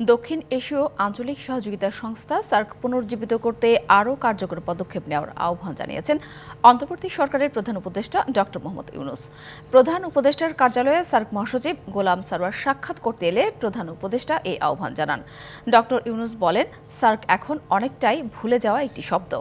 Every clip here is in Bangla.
দক্ষিণ এশীয় আঞ্চলিক সহযোগিতা সংস্থা সার্ক পুনর্জীবিত করতে আরও কার্যকর পদক্ষেপ নেওয়ার আহ্বান জানিয়েছেন অন্তর্বর্তী সরকারের প্রধান উপদেষ্টা ডক্টর মোহাম্মদ ইউনুস। প্রধান উপদেষ্টার কার্যালয়ে সার্ক মহাসচিব গোলাম সারোয়ার সাক্ষাৎ করতে এলে প্রধান উপদেষ্টা এই আহ্বান জানান। ডক্টর ইউনুস বলেন, সার্ক এখন অনেকটাই ভুলে যাওয়া একটি শব্দ।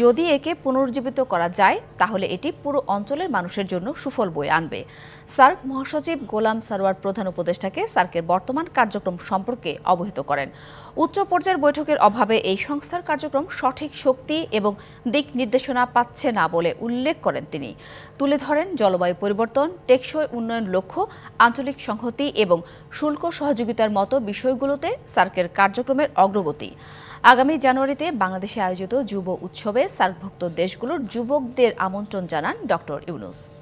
যদি একে পুনর্জীবিত করা যায়, তাহলে এটি পুরো অঞ্চলের মানুষের জন্য সুফল বয়ে আনবে। সার্ক মহাসচিব গোলাম সারোয়ার প্রধান উপদেষ্টাকে সার্কের বর্তমান কার্যক্রম সম্পর্কে অবহিত করেন। উচ্চ পর্যায়ের বৈঠকের অভাবে এই সংস্থার কার্যক্রম সঠিক শক্তি এবং দিক নির্দেশনা পাচ্ছে না বলে উল্লেখ করেন তিনি। তুলে ধরেন জলবায়ু পরিবর্তন, টেকসই উন্নয়ন লক্ষ্য, আঞ্চলিক সংহতি এবং শুল্ক সহযোগিতার মতো বিষয়গুলোতে সার্কের কার্যক্রমের অগ্রগতি। আগামী জানুয়ারিতে বাংলাদেশে আয়োজিত যুব উৎসবে সার্কভুক্ত দেশগুলোর যুবকদের আমন্ত্রণ জানান ডক্টর ইউনুস।